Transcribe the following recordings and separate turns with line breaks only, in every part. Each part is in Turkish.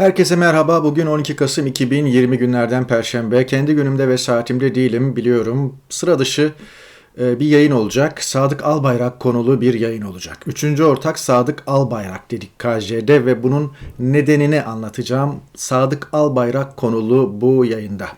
Herkese merhaba. Bugün 12 Kasım 2020 günlerden Perşembe. Kendi günümde ve saatimde değilim biliyorum. Sıra dışı e, bir yayın olacak. Sadık Albayrak konulu bir yayın olacak. Üçüncü ortak Sadık Albayrak dedik KJ'de ve bunun nedenini anlatacağım. Sadık Albayrak konulu bu yayında.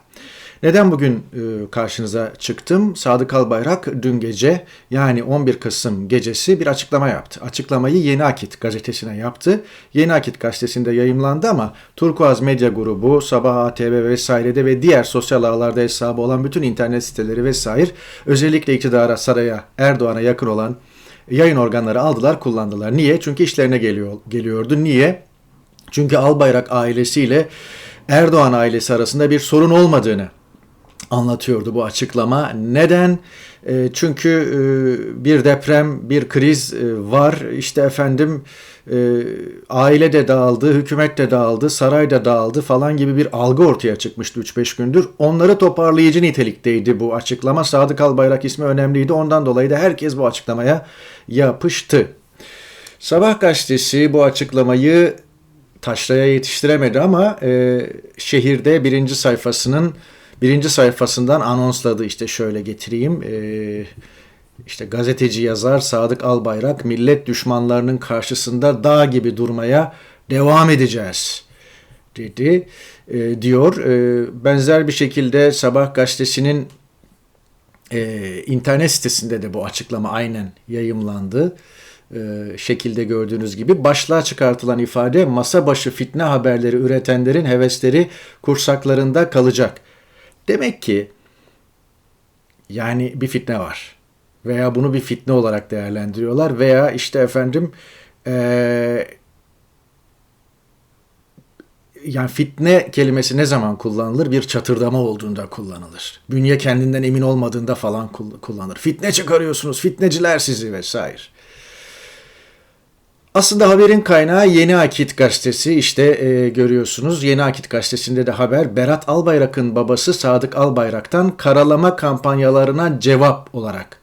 Neden bugün e, karşınıza çıktım? Sadık Albayrak dün gece yani 11 Kasım gecesi bir açıklama yaptı. Açıklamayı Yeni Akit gazetesine yaptı. Yeni Akit gazetesinde yayımlandı ama Turkuaz Medya Grubu, Sabah ATV vesairede ve diğer sosyal ağlarda hesabı olan bütün internet siteleri vesaire özellikle iktidara, saraya, Erdoğan'a yakın olan yayın organları aldılar, kullandılar. Niye? Çünkü işlerine geliyor, geliyordu. Niye? Çünkü Albayrak ailesiyle Erdoğan ailesi arasında bir sorun olmadığını anlatıyordu bu açıklama. Neden? E, çünkü e, bir deprem, bir kriz e, var. İşte efendim e, aile de dağıldı, hükümet de dağıldı, saray da dağıldı falan gibi bir algı ortaya çıkmıştı 3-5 gündür. Onları toparlayıcı nitelikteydi bu açıklama. Sadık Albayrak ismi önemliydi. Ondan dolayı da herkes bu açıklamaya yapıştı. Sabah gazetesi bu açıklamayı taşraya yetiştiremedi ama e, şehirde birinci sayfasının birinci sayfasından anonsladı işte şöyle getireyim. Ee, işte gazeteci yazar Sadık Albayrak millet düşmanlarının karşısında dağ gibi durmaya devam edeceğiz dedi e, diyor. E, benzer bir şekilde Sabah gazetesinin e, internet sitesinde de bu açıklama aynen yayımlandı. Şekilde gördüğünüz gibi başlığa çıkartılan ifade masa başı fitne haberleri üretenlerin hevesleri kursaklarında kalacak. Demek ki yani bir fitne var. Veya bunu bir fitne olarak değerlendiriyorlar. Veya işte efendim ee, yani fitne kelimesi ne zaman kullanılır? Bir çatırdama olduğunda kullanılır. Bünye kendinden emin olmadığında falan kullanılır. Fitne çıkarıyorsunuz, fitneciler sizi vesaire. Aslında haberin kaynağı Yeni Akit gazetesi işte e, görüyorsunuz. Yeni Akit gazetesinde de haber Berat Albayrak'ın babası Sadık Albayrak'tan karalama kampanyalarına cevap olarak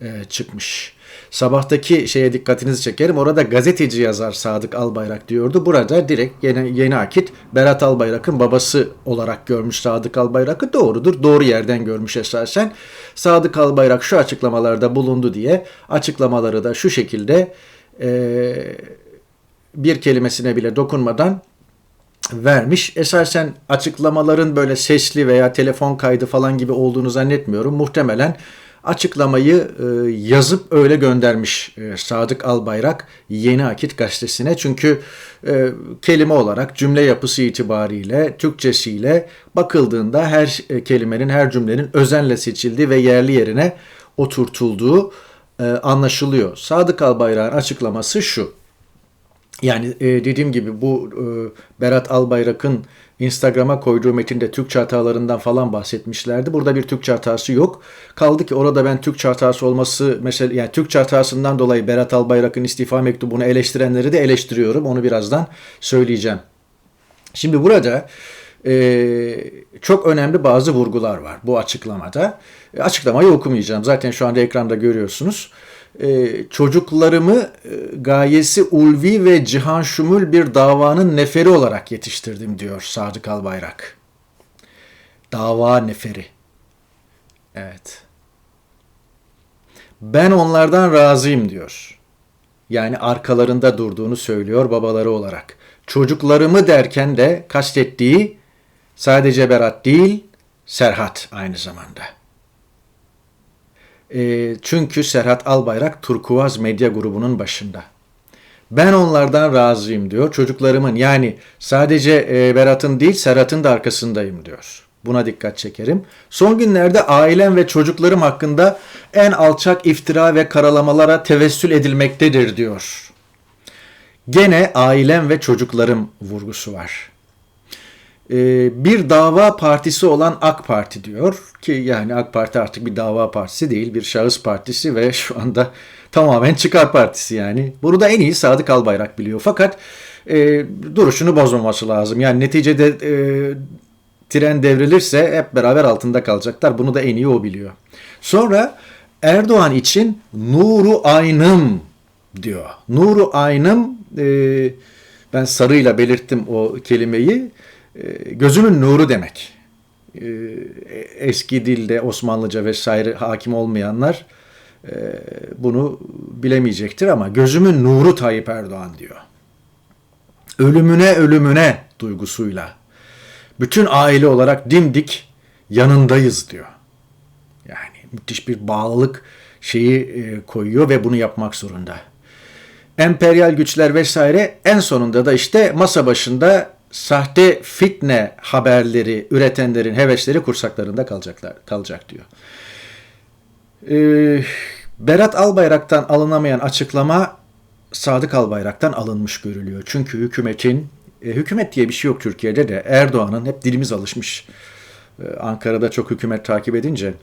e, çıkmış. Sabahtaki şeye dikkatinizi çekerim. Orada gazeteci yazar Sadık Albayrak diyordu. Burada direkt yeni, yeni akit Berat Albayrak'ın babası olarak görmüş Sadık Albayrak'ı doğrudur. Doğru yerden görmüş esasen. Sadık Albayrak şu açıklamalarda bulundu diye açıklamaları da şu şekilde e, bir kelimesine bile dokunmadan vermiş. Esasen açıklamaların böyle sesli veya telefon kaydı falan gibi olduğunu zannetmiyorum. Muhtemelen açıklamayı e, yazıp öyle göndermiş e, Sadık Albayrak Yeni Akit gazetesine. Çünkü e, kelime olarak cümle yapısı itibariyle Türkçesiyle bakıldığında her e, kelimenin her cümlenin özenle seçildiği ve yerli yerine oturtulduğu e, anlaşılıyor. Sadık Albayrak'ın açıklaması şu. Yani e, dediğim gibi bu e, Berat Albayrak'ın Instagram'a koyduğu metinde Türkçe hatalarından falan bahsetmişlerdi. Burada bir Türkçe hatası yok. Kaldı ki orada ben Türkçe hatası olması mesela yani Türkçe hatasından dolayı Berat Albayrak'ın istifa mektubunu eleştirenleri de eleştiriyorum. Onu birazdan söyleyeceğim. Şimdi burada e, çok önemli bazı vurgular var bu açıklamada. E, açıklamayı okumayacağım. Zaten şu anda ekranda görüyorsunuz. E, çocuklarımı gayesi ulvi ve cihan şumul bir davanın neferi olarak yetiştirdim diyor Sadık Albayrak. Dava neferi. Evet. Ben onlardan razıyım diyor. Yani arkalarında durduğunu söylüyor babaları olarak. Çocuklarımı derken de kastettiği Sadece Berat değil, Serhat aynı zamanda. E, çünkü Serhat Albayrak Turkuaz Medya grubunun başında. Ben onlardan razıyım diyor. Çocuklarımın yani sadece e, Berat'ın değil Serhat'ın da arkasındayım diyor. Buna dikkat çekerim. Son günlerde ailem ve çocuklarım hakkında en alçak iftira ve karalamalara tevessül edilmektedir diyor. Gene ailem ve çocuklarım vurgusu var. Ee, bir dava partisi olan AK Parti diyor ki yani AK Parti artık bir dava partisi değil bir şahıs partisi ve şu anda tamamen çıkar partisi yani. Bunu da en iyi Sadık Albayrak biliyor fakat e, duruşunu bozmaması lazım. Yani neticede e, tren devrilirse hep beraber altında kalacaklar. Bunu da en iyi o biliyor. Sonra Erdoğan için nuru aynım diyor. Nuru aynım e, Ben sarıyla belirttim o kelimeyi. E, gözümün nuru demek. E, eski dilde Osmanlıca vesaire hakim olmayanlar e, bunu bilemeyecektir ama gözümün nuru Tayyip Erdoğan diyor. Ölümüne ölümüne duygusuyla bütün aile olarak dimdik yanındayız diyor. Yani müthiş bir bağlılık şeyi e, koyuyor ve bunu yapmak zorunda. Emperyal güçler vesaire en sonunda da işte masa başında sahte fitne haberleri üretenlerin hevesleri kursaklarında kalacaklar kalacak diyor. Ee, Berat Albayrak'tan alınamayan açıklama Sadık Albayrak'tan alınmış görülüyor. Çünkü hükümetin e, hükümet diye bir şey yok Türkiye'de de Erdoğan'ın hep dilimiz alışmış. E, Ankara'da çok hükümet takip edince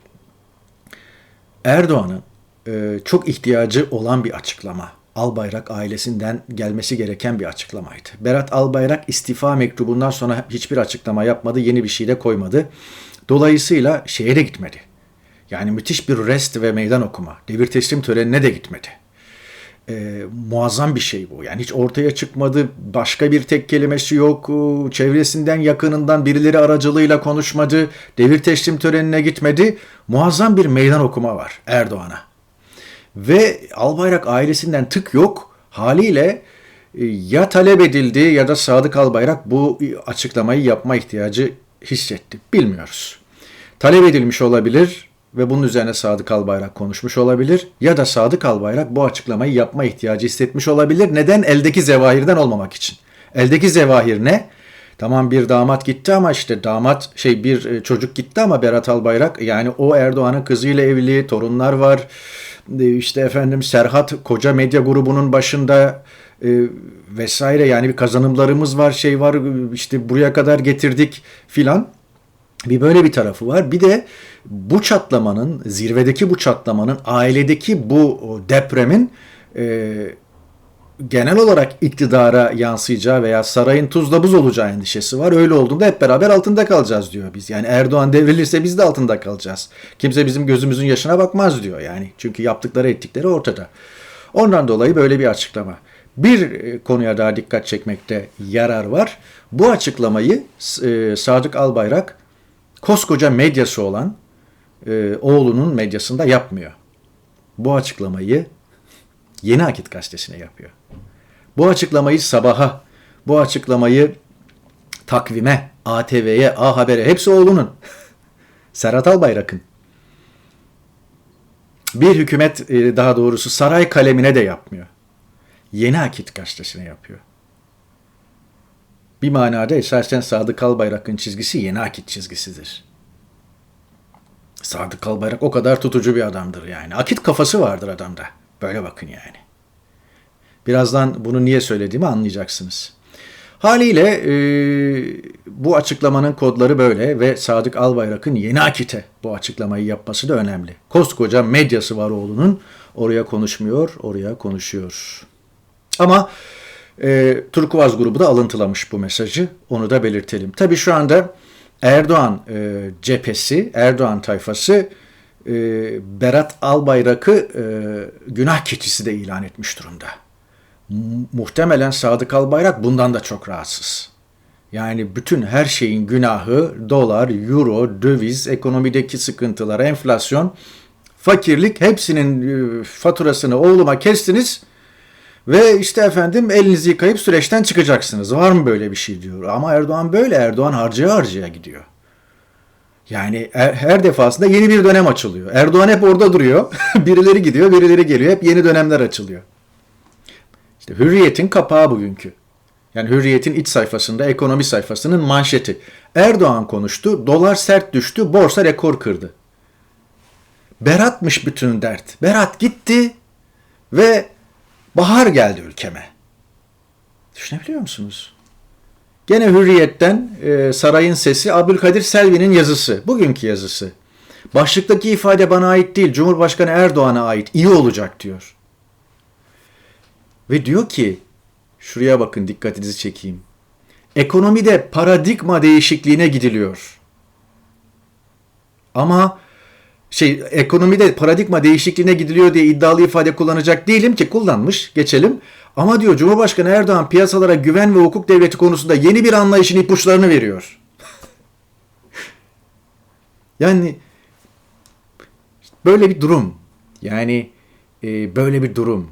Erdoğan'ın e, çok ihtiyacı olan bir açıklama. Albayrak ailesinden gelmesi gereken bir açıklamaydı. Berat Albayrak istifa mektubundan sonra hiçbir açıklama yapmadı, yeni bir şey de koymadı. Dolayısıyla şeye de gitmedi. Yani müthiş bir rest ve meydan okuma. Devir teslim törenine de gitmedi. Ee, muazzam bir şey bu. Yani hiç ortaya çıkmadı. Başka bir tek kelimesi yok. Çevresinden yakınından birileri aracılığıyla konuşmadı. Devir teslim törenine gitmedi. Muazzam bir meydan okuma var Erdoğan'a. Ve Albayrak ailesinden tık yok. Haliyle e, ya talep edildi ya da Sadık Albayrak bu açıklamayı yapma ihtiyacı hissetti. Bilmiyoruz. Talep edilmiş olabilir ve bunun üzerine Sadık Albayrak konuşmuş olabilir ya da Sadık Albayrak bu açıklamayı yapma ihtiyacı hissetmiş olabilir. Neden? Eldeki zevahirden olmamak için. Eldeki zevahir ne? Tamam bir damat gitti ama işte damat şey bir e, çocuk gitti ama Berat Albayrak yani o Erdoğan'ın kızıyla evli, torunlar var. İşte efendim Serhat koca medya grubunun başında e, vesaire yani bir kazanımlarımız var, şey var işte buraya kadar getirdik filan. Bir böyle bir tarafı var. Bir de bu çatlamanın, zirvedeki bu çatlamanın, ailedeki bu depremin e, genel olarak iktidara yansıyacağı veya sarayın tuzla buz olacağı endişesi var. Öyle olduğunda hep beraber altında kalacağız diyor biz. Yani Erdoğan devrilirse biz de altında kalacağız. Kimse bizim gözümüzün yaşına bakmaz diyor yani. Çünkü yaptıkları ettikleri ortada. Ondan dolayı böyle bir açıklama. Bir e, konuya daha dikkat çekmekte yarar var. Bu açıklamayı e, Sadık Albayrak koskoca medyası olan e, oğlunun medyasında yapmıyor. Bu açıklamayı Yeni Akit gazetesine yapıyor. Bu açıklamayı sabaha, bu açıklamayı takvime, ATV'ye, A Haber'e hepsi oğlunun. Serhat Albayrak'ın. Bir hükümet e, daha doğrusu saray kalemine de yapmıyor. Yeni Akit gazetesine yapıyor. Bir manada esasen Sadık Albayrak'ın çizgisi Yeni Akit çizgisidir. Sadık Albayrak o kadar tutucu bir adamdır yani. Akit kafası vardır adamda. Böyle bakın yani. Birazdan bunu niye söylediğimi anlayacaksınız. Haliyle e, bu açıklamanın kodları böyle ve Sadık Albayrak'ın yeni akite bu açıklamayı yapması da önemli. Koskoca medyası var oğlunun. Oraya konuşmuyor, oraya konuşuyor. Ama e, Turkuaz grubu da alıntılamış bu mesajı. Onu da belirtelim. Tabii şu anda Erdoğan e, cephesi, Erdoğan tayfası e, Berat Albayrak'ı e, günah keçisi de ilan etmiş durumda. Muhtemelen Sadık Albayrak bundan da çok rahatsız. Yani bütün her şeyin günahı dolar, euro, döviz, ekonomideki sıkıntılar, enflasyon, fakirlik hepsinin e, faturasını oğluma kestiniz ve işte efendim elinizi yıkayıp süreçten çıkacaksınız. Var mı böyle bir şey diyor. Ama Erdoğan böyle. Erdoğan harcaya harcaya gidiyor. Yani her, defasında yeni bir dönem açılıyor. Erdoğan hep orada duruyor. birileri gidiyor, birileri geliyor. Hep yeni dönemler açılıyor. İşte Hürriyet'in kapağı bugünkü. Yani Hürriyet'in iç sayfasında, ekonomi sayfasının manşeti. Erdoğan konuştu, dolar sert düştü, borsa rekor kırdı. Berat'mış bütün dert. Berat gitti ve bahar geldi ülkeme. Düşünebiliyor musunuz? Gene Hürriyet'ten e, Sarayın Sesi Abdülkadir Selvi'nin yazısı. Bugünkü yazısı. Başlıktaki ifade bana ait değil, Cumhurbaşkanı Erdoğan'a ait. İyi olacak diyor. Ve diyor ki, şuraya bakın dikkatinizi çekeyim. Ekonomide paradigma değişikliğine gidiliyor. Ama şey ekonomide paradigma değişikliğine gidiliyor diye iddialı ifade kullanacak değilim ki kullanmış geçelim. Ama diyor Cumhurbaşkanı Erdoğan piyasalara güven ve hukuk devleti konusunda yeni bir anlayışın ipuçlarını veriyor. yani böyle bir durum. Yani e, böyle bir durum.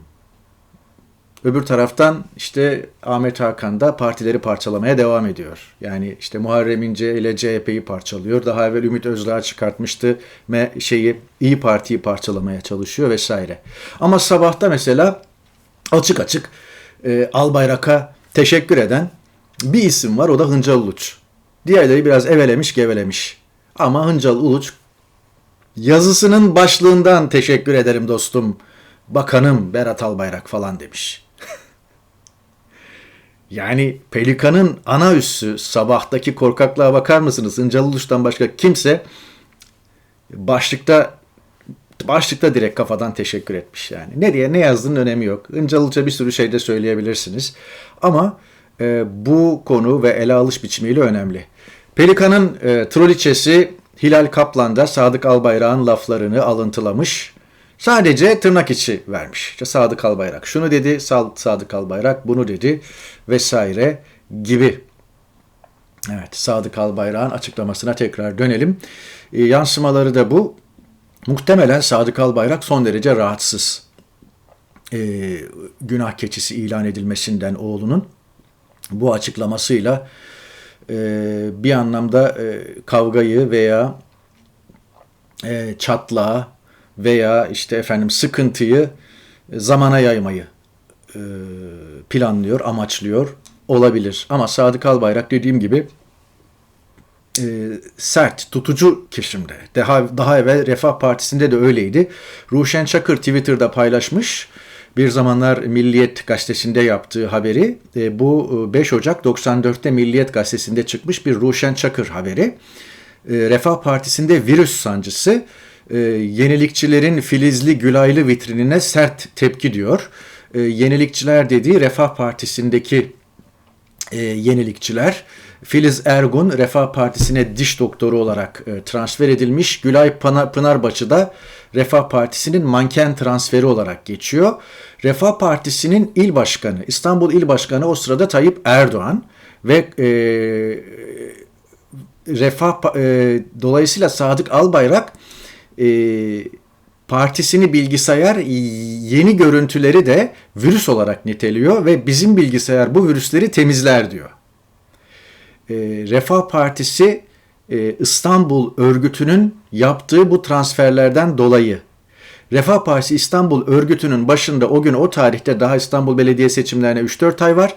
Öbür taraftan işte Ahmet Hakan da partileri parçalamaya devam ediyor. Yani işte Muharrem İnce ile CHP'yi parçalıyor. Daha evvel Ümit Özdağ çıkartmıştı. Me şeyi İyi Parti'yi parçalamaya çalışıyor vesaire. Ama sabahta mesela açık açık e, Albayrak'a teşekkür eden bir isim var. O da Hıncal Uluç. Diğerleri biraz evelemiş gevelemiş. Ama Hıncal Uluç yazısının başlığından teşekkür ederim dostum. Bakanım Berat Albayrak falan demiş. Yani Pelikan'ın ana üssü sabahtaki korkaklığa bakar mısınız? Hıncal Uluç'tan başka kimse başlıkta başlıkta direkt kafadan teşekkür etmiş yani. Ne diye ne yazdığının önemi yok. Hıncal bir sürü şey de söyleyebilirsiniz. Ama e, bu konu ve ele alış biçimiyle önemli. Pelikan'ın e, troliçesi Hilal Kaplan da Sadık Albayrak'ın laflarını alıntılamış. Sadece tırnak içi vermiş. İşte Sadık Albayrak şunu dedi, Sadık Albayrak bunu dedi vesaire gibi. Evet, Sadık Albayrak'ın açıklamasına tekrar dönelim. E, yansımaları da bu. Muhtemelen Sadık Albayrak son derece rahatsız. E, günah keçisi ilan edilmesinden oğlunun bu açıklamasıyla e, bir anlamda e, kavgayı veya e, çatlağı veya işte efendim sıkıntıyı zamana yaymayı e, planlıyor, amaçlıyor olabilir. Ama Sadık Albayrak dediğim gibi e, sert, tutucu kesimde. Daha, daha evvel Refah Partisi'nde de öyleydi. Ruşen Çakır Twitter'da paylaşmış. Bir zamanlar Milliyet gazetesinde yaptığı haberi. E, bu 5 Ocak 94'te Milliyet gazetesinde çıkmış bir Ruşen Çakır haberi. E, Refah Partisi'nde virüs sancısı e, yenilikçilerin filizli gülaylı vitrinine sert tepki diyor. E, yenilikçiler dediği Refah Partisi'ndeki e, yenilikçiler Filiz Ergun Refah Partisi'ne diş doktoru olarak e, transfer edilmiş. Gülay Pınar, Pınarbaşı da Refah Partisi'nin manken transferi olarak geçiyor. Refah Partisi'nin il başkanı, İstanbul il başkanı o sırada Tayyip Erdoğan ve e, Refah e, dolayısıyla Sadık Albayrak e, partisini bilgisayar yeni görüntüleri de virüs olarak niteliyor ve bizim bilgisayar bu virüsleri temizler diyor. E, Refah Partisi e, İstanbul örgütünün yaptığı bu transferlerden dolayı Refah Partisi İstanbul örgütünün başında o gün o tarihte daha İstanbul Belediye seçimlerine 3-4 ay var.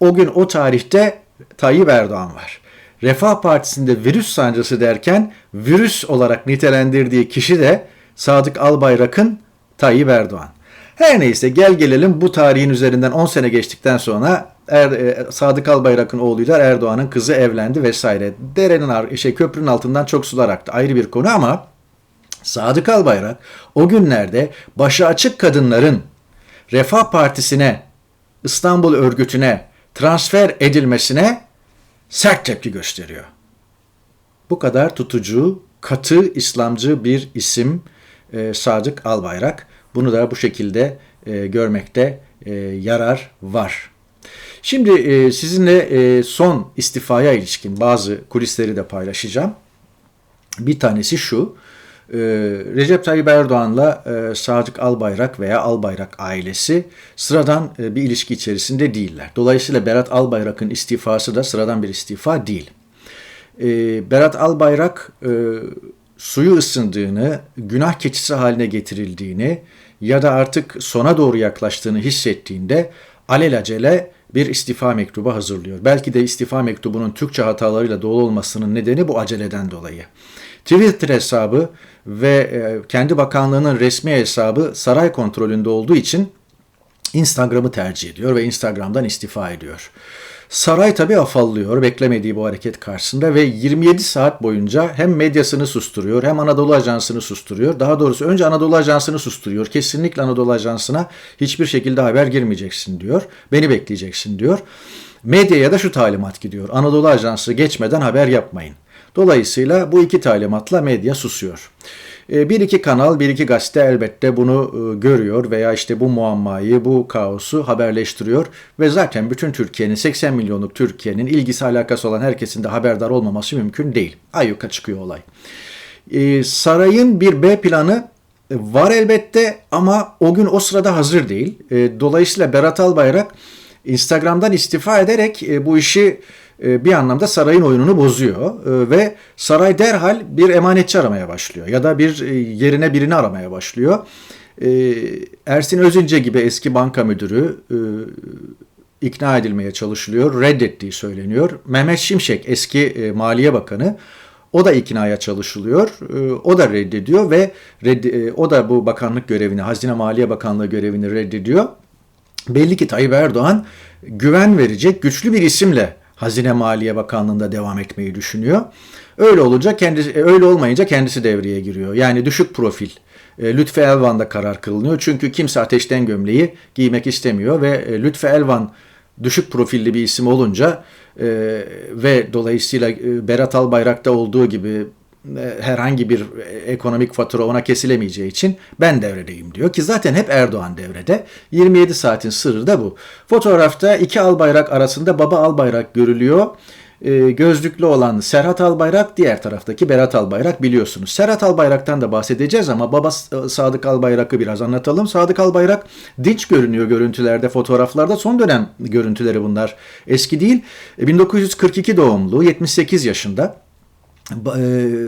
O gün o tarihte Tayyip Erdoğan var. Refah Partisi'nde virüs sancısı derken virüs olarak nitelendirdiği kişi de Sadık Albayrak'ın Tayyip Erdoğan. Her neyse gel gelelim bu tarihin üzerinden 10 sene geçtikten sonra er, e, Sadık Albayrak'ın oğluyla Erdoğan'ın kızı evlendi vesaire. Derenin şey köprünün altından çok sular aktı. Ayrı bir konu ama Sadık Albayrak o günlerde başı açık kadınların Refah Partisi'ne, İstanbul örgütüne transfer edilmesine sert tepki gösteriyor. Bu kadar tutucu, katı İslamcı bir isim e, Sadık Albayrak. Bunu da bu şekilde e, görmekte e, yarar var. Şimdi e, sizinle e, son istifaya ilişkin bazı kulisleri de paylaşacağım. Bir tanesi şu. E, Recep Tayyip Erdoğan'la e, Sadık Albayrak veya Albayrak ailesi sıradan e, bir ilişki içerisinde değiller. Dolayısıyla Berat Albayrak'ın istifası da sıradan bir istifa değil. E, Berat Albayrak e, suyu ısındığını, günah keçisi haline getirildiğini ya da artık sona doğru yaklaştığını hissettiğinde alelacele bir istifa mektubu hazırlıyor. Belki de istifa mektubunun Türkçe hatalarıyla dolu olmasının nedeni bu aceleden dolayı. Twitter hesabı ve e, kendi bakanlığının resmi hesabı saray kontrolünde olduğu için Instagram'ı tercih ediyor ve Instagram'dan istifa ediyor. Saray tabi afallıyor beklemediği bu hareket karşısında ve 27 saat boyunca hem medyasını susturuyor hem Anadolu Ajansı'nı susturuyor. Daha doğrusu önce Anadolu Ajansı'nı susturuyor. Kesinlikle Anadolu Ajansı'na hiçbir şekilde haber girmeyeceksin diyor. Beni bekleyeceksin diyor. Medyaya da şu talimat gidiyor. Anadolu Ajansı geçmeden haber yapmayın. Dolayısıyla bu iki talimatla medya susuyor. E, bir iki kanal, bir iki gazete elbette bunu e, görüyor veya işte bu muammayı, bu kaosu haberleştiriyor ve zaten bütün Türkiye'nin 80 milyonluk Türkiye'nin ilgisi alakası olan herkesin de haberdar olmaması mümkün değil. Ayyuka çıkıyor olay. E, sarayın bir B planı var elbette ama o gün o sırada hazır değil. Dolayısıyla Berat Albayrak Instagram'dan istifa ederek bu işi bir anlamda sarayın oyununu bozuyor e, ve saray derhal bir emanetçi aramaya başlıyor ya da bir e, yerine birini aramaya başlıyor. E, Ersin Özünce gibi eski banka müdürü e, ikna edilmeye çalışılıyor, reddettiği söyleniyor. Mehmet Şimşek eski e, Maliye Bakanı o da iknaya çalışılıyor. E, O da reddediyor ve reddi, e, o da bu bakanlık görevini, Hazine Maliye Bakanlığı görevini reddediyor. Belli ki Tayyip Erdoğan güven verecek güçlü bir isimle Hazine Maliye Bakanlığı'nda devam etmeyi düşünüyor. Öyle olunca kendisi öyle olmayınca kendisi devreye giriyor. Yani düşük profil. E, Lütfü Elvan'da karar kılınıyor. Çünkü kimse ateşten gömleği giymek istemiyor ve e, Lütfü Elvan düşük profilli bir isim olunca e, ve dolayısıyla Berat Albayrak'ta olduğu gibi herhangi bir ekonomik fatura ona kesilemeyeceği için ben devredeyim diyor ki zaten hep Erdoğan devrede. 27 saatin sırrı da bu. Fotoğrafta iki Albayrak arasında baba Albayrak görülüyor. E, gözlüklü olan Serhat Albayrak, diğer taraftaki Berat Albayrak biliyorsunuz. Serhat Albayrak'tan da bahsedeceğiz ama baba Sadık Albayrak'ı biraz anlatalım. Sadık Albayrak dinç görünüyor görüntülerde, fotoğraflarda. Son dönem görüntüleri bunlar. Eski değil. E, 1942 doğumlu, 78 yaşında e,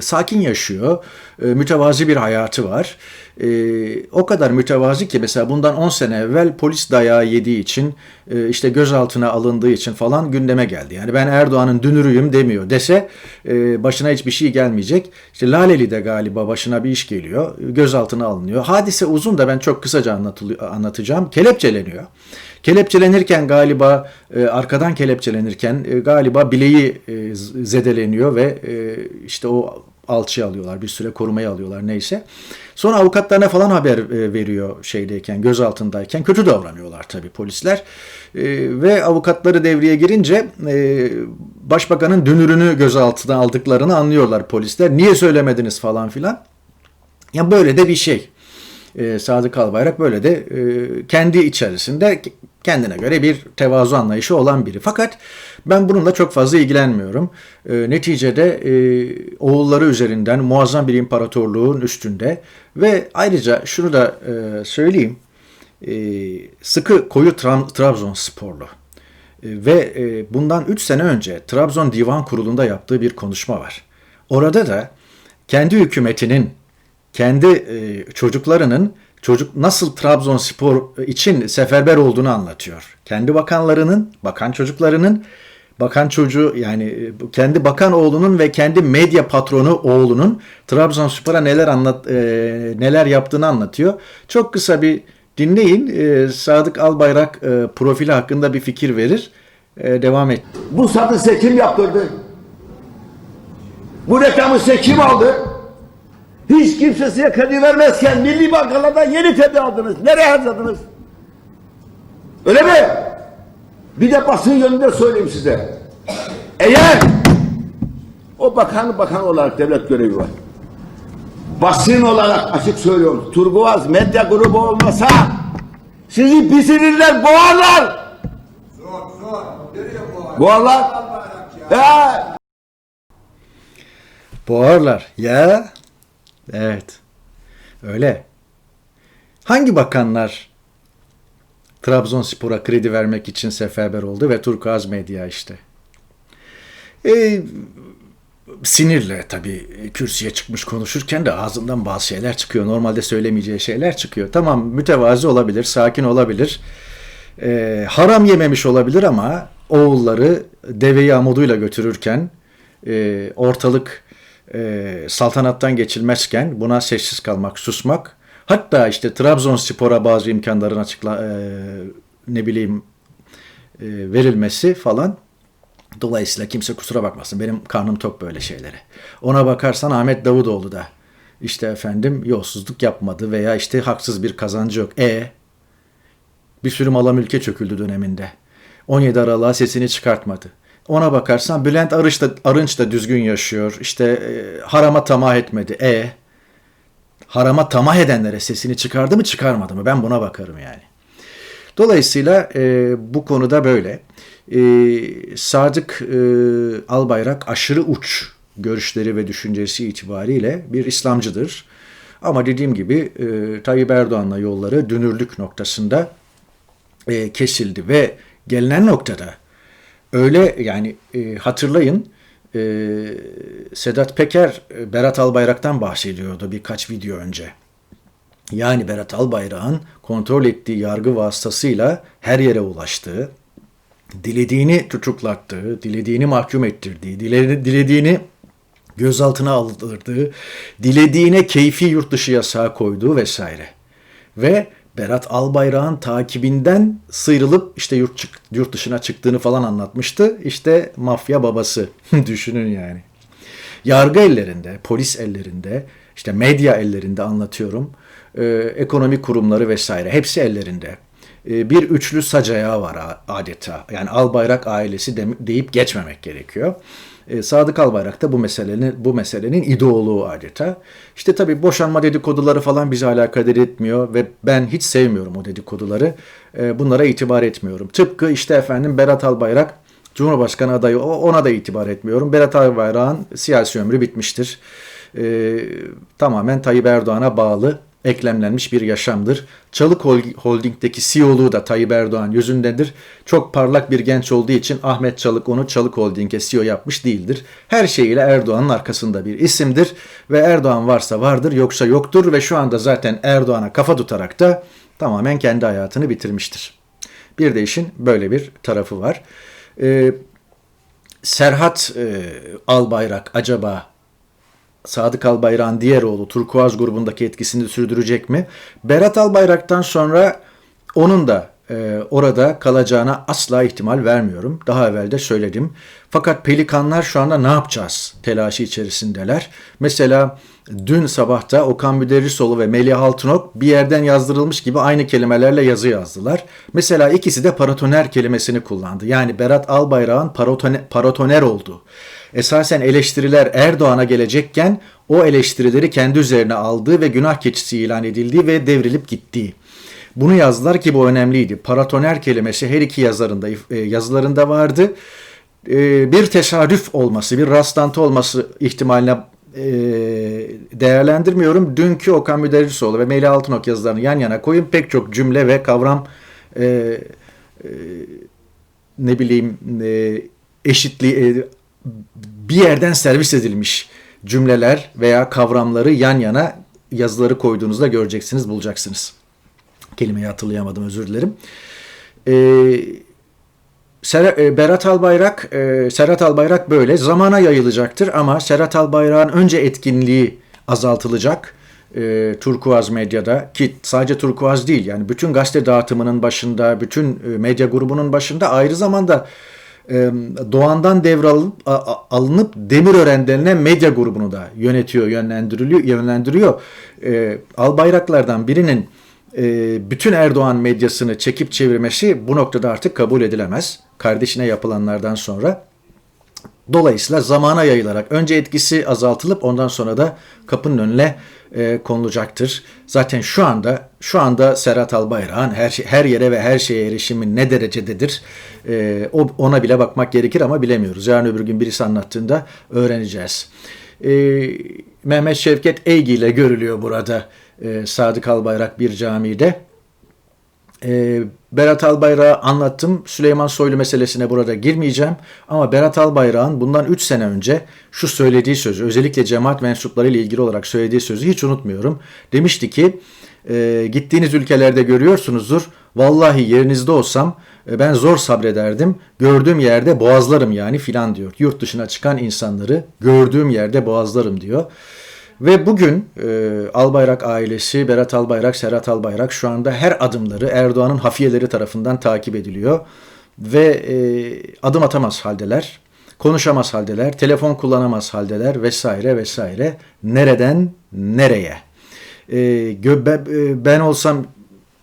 sakin yaşıyor. Mütevazi bir hayatı var. E, o kadar mütevazi ki mesela bundan 10 sene evvel polis dayağı yediği için e, işte gözaltına alındığı için falan gündeme geldi. Yani ben Erdoğan'ın dünürüyüm demiyor dese e, başına hiçbir şey gelmeyecek. İşte Laleli'de galiba başına bir iş geliyor. Gözaltına alınıyor. Hadise uzun da ben çok kısaca anlatacağım. Kelepçeleniyor. Kelepçelenirken galiba e, arkadan kelepçelenirken e, galiba bileği e, zedeleniyor ve e, işte o alçıya alıyorlar. Bir süre korumaya alıyorlar neyse. Sonra avukatlarına falan haber e, veriyor şeydeyken, gözaltındayken. Kötü davranıyorlar tabii polisler. E, ve avukatları devreye girince e, başbakanın dünürünü gözaltına aldıklarını anlıyorlar polisler. Niye söylemediniz falan filan. Ya böyle de bir şey. Sadık Albayrak böyle de kendi içerisinde kendine göre bir tevazu anlayışı olan biri. Fakat ben bununla çok fazla ilgilenmiyorum. E, neticede e, oğulları üzerinden muazzam bir imparatorluğun üstünde ve ayrıca şunu da e, söyleyeyim. E, sıkı koyu Tra- Trabzonsporlu. E, ve e, bundan 3 sene önce Trabzon Divan Kurulu'nda yaptığı bir konuşma var. Orada da kendi hükümetinin, kendi e, çocuklarının çocuk nasıl Trabzonspor için seferber olduğunu anlatıyor. Kendi bakanlarının, bakan çocuklarının, bakan çocuğu yani e, kendi bakan oğlunun ve kendi medya patronu oğlunun Trabzonspor'a neler anlat e, neler yaptığını anlatıyor. Çok kısa bir dinleyin. E, Sadık Albayrak e, profili hakkında bir fikir verir. E, devam et.
Bu satı size yaptırdı? Bu reklamı size kim aldı? Hiç kimse size kredi vermezken milli bankalardan yeni kredi aldınız. Nereye harcadınız? Öyle mi? Bir de basın yönünde söyleyeyim size. Eğer o bakan bakan olarak devlet görevi var. Basın olarak açık söylüyorum. Turguaz medya grubu olmasa sizi pisirirler, boğarlar.
Zor zor. Boğar?
Boğarlar.
Ya
Boğarlar. Ya. Evet. Öyle. Hangi bakanlar Trabzonspor'a kredi vermek için seferber oldu ve Turkuaz Medya işte. E, sinirle tabii kürsüye çıkmış konuşurken de ağzından bazı şeyler çıkıyor. Normalde söylemeyeceği şeyler çıkıyor. Tamam mütevazi olabilir, sakin olabilir. E, haram yememiş olabilir ama oğulları deveyi amuduyla götürürken e, ortalık e, saltanattan geçilmezken buna sessiz kalmak, susmak hatta işte Trabzonspor'a bazı imkanların açıkla e, ne bileyim e, verilmesi falan Dolayısıyla kimse kusura bakmasın. Benim karnım tok böyle şeylere. Ona bakarsan Ahmet Davutoğlu da işte efendim yolsuzluk yapmadı veya işte haksız bir kazancı yok. E bir sürü mala mülke çöküldü döneminde. 17 Aralık'a sesini çıkartmadı. Ona bakarsan Bülent Arınç da, Arınç da düzgün yaşıyor. İşte e, harama tamah etmedi. E harama tamah edenlere sesini çıkardı mı çıkarmadı mı? Ben buna bakarım yani. Dolayısıyla e, bu konuda böyle. E, Sadık e, Albayrak aşırı uç görüşleri ve düşüncesi itibariyle bir İslamcıdır. Ama dediğim gibi e, Tayyip Erdoğan'la yolları dünürlük noktasında e, kesildi ve gelinen noktada öyle yani e, hatırlayın e, Sedat Peker e, Berat Albayrak'tan bahsediyordu birkaç video önce. Yani Berat Albayrak'ın kontrol ettiği yargı vasıtasıyla her yere ulaştığı, dilediğini tutuklattığı, dilediğini mahkum ettirdiği, dile- dilediğini gözaltına aldırdığı, dilediğine keyfi yurt dışı yasağı koyduğu vesaire. Ve Berat Albayrak'ın takibinden sıyrılıp işte yurt, çık- yurt dışına çıktığını falan anlatmıştı. İşte mafya babası düşünün yani. Yargı ellerinde, polis ellerinde, işte medya ellerinde anlatıyorum. Ee, ekonomi kurumları vesaire hepsi ellerinde. Ee, bir üçlü sac ayağı var adeta. Yani Albayrak ailesi de- deyip geçmemek gerekiyor. Ee, Sadık Albayrak da bu meselenin bu meselenin ideoloğu adeta. İşte tabii boşanma dedikoduları falan bizi alakadar etmiyor ve ben hiç sevmiyorum o dedikoduları. Ee, bunlara itibar etmiyorum. Tıpkı işte efendim Berat Albayrak Cumhurbaşkanı adayı ona da itibar etmiyorum. Berat Albayrak'ın siyasi ömrü bitmiştir. Ee, tamamen Tayyip Erdoğan'a bağlı eklemlenmiş bir yaşamdır. Çalık Hol- Holding'deki CEO'luğu da Tayyip Erdoğan yüzündedir. Çok parlak bir genç olduğu için Ahmet Çalık onu Çalık Holding'e CEO yapmış değildir. Her şeyiyle Erdoğan'ın arkasında bir isimdir ve Erdoğan varsa vardır yoksa yoktur ve şu anda zaten Erdoğan'a kafa tutarak da tamamen kendi hayatını bitirmiştir. Bir de işin böyle bir tarafı var. Ee, Serhat e, Albayrak acaba Sadık Albayrak'ın diğer oğlu Turkuaz grubundaki etkisini sürdürecek mi? Berat Albayrak'tan sonra onun da e, orada kalacağına asla ihtimal vermiyorum. Daha evvel de söyledim. Fakat Pelikanlar şu anda ne yapacağız telaşı içerisindeler. Mesela dün sabahta Okan Müderrisoğlu ve Melih Altınok bir yerden yazdırılmış gibi aynı kelimelerle yazı yazdılar. Mesela ikisi de paratoner kelimesini kullandı. Yani Berat Albayrak'ın paratoner, paratoner olduğu esasen eleştiriler Erdoğan'a gelecekken o eleştirileri kendi üzerine aldığı ve günah keçisi ilan edildiği ve devrilip gittiği. Bunu yazdılar ki bu önemliydi. Paratoner kelimesi her iki yazarında e, yazılarında vardı. E, Bir tesadüf olması, bir rastlantı olması ihtimaline e, değerlendirmiyorum. Dünkü Okan Müderrisoğlu ve Melih Altınok yazılarını yan yana koyun pek çok cümle ve kavram ne bileyim e, eşitliği bir yerden servis edilmiş cümleler veya kavramları yan yana yazıları koyduğunuzda göreceksiniz, bulacaksınız. Kelimeyi hatırlayamadım, özür dilerim. Ee, e, Berat Albayrak, e, Serhat Albayrak böyle zamana yayılacaktır ama Serhat Albayrak'ın önce etkinliği azaltılacak. E, Turkuaz medyada ki sadece Turkuaz değil yani bütün gazete dağıtımının başında, bütün e, medya grubunun başında ayrı zamanda Doğan'dan devralıp alınıp Demirören denilen medya grubunu da yönetiyor, yönlendiriliyor, yönlendiriyor. E, Albayraklardan birinin e, bütün Erdoğan medyasını çekip çevirmesi bu noktada artık kabul edilemez. Kardeşine yapılanlardan sonra. Dolayısıyla zamana yayılarak önce etkisi azaltılıp ondan sonra da kapının önüne e, konulacaktır. Zaten şu anda şu anda Serhat Albayrak'ın her şey, her yere ve her şeye erişimi ne derecededir? E, ona bile bakmak gerekir ama bilemiyoruz. Yarın öbür gün birisi anlattığında öğreneceğiz. E, Mehmet Şevket Eygi ile görülüyor burada e, Sadık Albayrak bir camide. E, Berat Albayrak'ı anlattım. Süleyman Soylu meselesine burada girmeyeceğim. Ama Berat Albayrak'ın bundan 3 sene önce şu söylediği sözü, özellikle cemaat mensupları ile ilgili olarak söylediği sözü hiç unutmuyorum. Demişti ki, e, gittiğiniz ülkelerde görüyorsunuzdur. Vallahi yerinizde olsam e, ben zor sabrederdim. Gördüğüm yerde boğazlarım yani filan diyor. Yurt dışına çıkan insanları gördüğüm yerde boğazlarım diyor. Ve bugün e, Albayrak ailesi, Berat Albayrak, Serhat Albayrak şu anda her adımları Erdoğan'ın hafiyeleri tarafından takip ediliyor. Ve e, adım atamaz haldeler, konuşamaz haldeler, telefon kullanamaz haldeler vesaire vesaire. Nereden nereye? E, gö- ben, e, ben olsam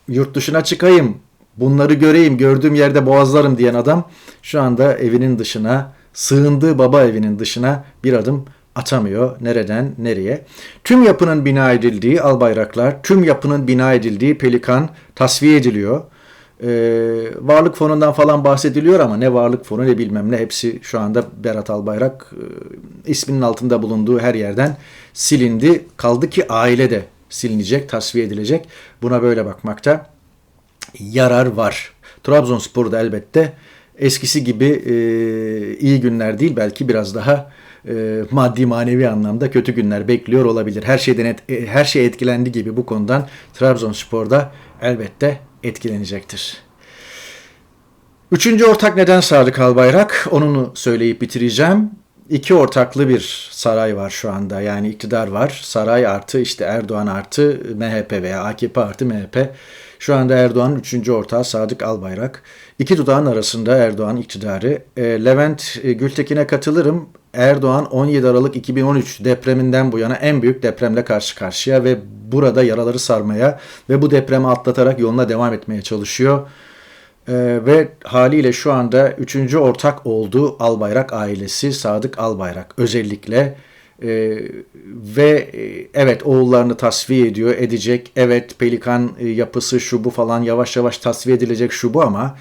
yurt dışına çıkayım, bunları göreyim, gördüğüm yerde boğazlarım diyen adam şu anda evinin dışına, sığındığı baba evinin dışına bir adım atamıyor. Nereden nereye? Tüm yapının bina edildiği Albayraklar, tüm yapının bina edildiği Pelikan tasfiye ediliyor. Ee, varlık fonundan falan bahsediliyor ama ne varlık fonu ne bilmem ne hepsi şu anda Berat Albayrak e, isminin altında bulunduğu her yerden silindi. Kaldı ki aile de silinecek, tasfiye edilecek. Buna böyle bakmakta yarar var. Trabzonspor'da elbette eskisi gibi e, iyi günler değil belki biraz daha e, maddi manevi anlamda kötü günler bekliyor olabilir. Her şeyden et- e, her şey etkilendi gibi bu konudan Trabzonspor'da elbette etkilenecektir. Üçüncü ortak neden Sadık Albayrak? Onunu söyleyip bitireceğim. İki ortaklı bir saray var şu anda. Yani iktidar var. Saray artı işte Erdoğan artı MHP veya AKP artı MHP. Şu anda Erdoğan'ın üçüncü ortağı Sadık Albayrak. İki dudağın arasında Erdoğan iktidarı. E, Levent e, Gültekin'e katılırım. Erdoğan 17 Aralık 2013 depreminden bu yana en büyük depremle karşı karşıya ve burada yaraları sarmaya ve bu depremi atlatarak yoluna devam etmeye çalışıyor. Ee, ve haliyle şu anda üçüncü ortak olduğu Albayrak ailesi Sadık Albayrak özellikle Ee, ve e, evet oğullarını tasfiye ediyor edecek evet pelikan e, yapısı şu bu falan yavaş yavaş tasfiye edilecek şu bu ama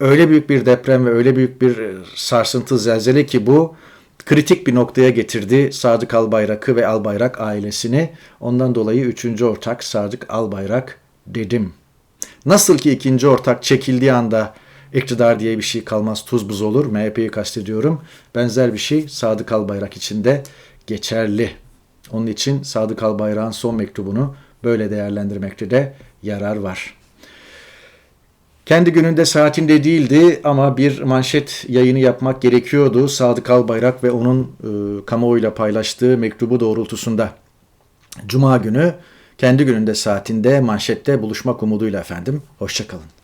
öyle büyük bir deprem ve öyle büyük bir e, sarsıntı zelzele ki bu kritik bir noktaya getirdi Sadık Albayrak'ı ve Albayrak ailesini ondan dolayı üçüncü ortak Sadık Albayrak dedim. Nasıl ki ikinci ortak çekildiği anda iktidar diye bir şey kalmaz tuz buz olur. MHP'yi kastediyorum. Benzer bir şey Sadık Albayrak için de geçerli. Onun için Sadık Albayrak'ın son mektubunu böyle değerlendirmekte de yarar var. Kendi gününde saatinde değildi ama bir manşet yayını yapmak gerekiyordu. Sadık Albayrak ve onun e, kamuoyuyla paylaştığı mektubu doğrultusunda. Cuma günü kendi gününde saatinde manşette buluşmak umuduyla efendim. Hoşçakalın.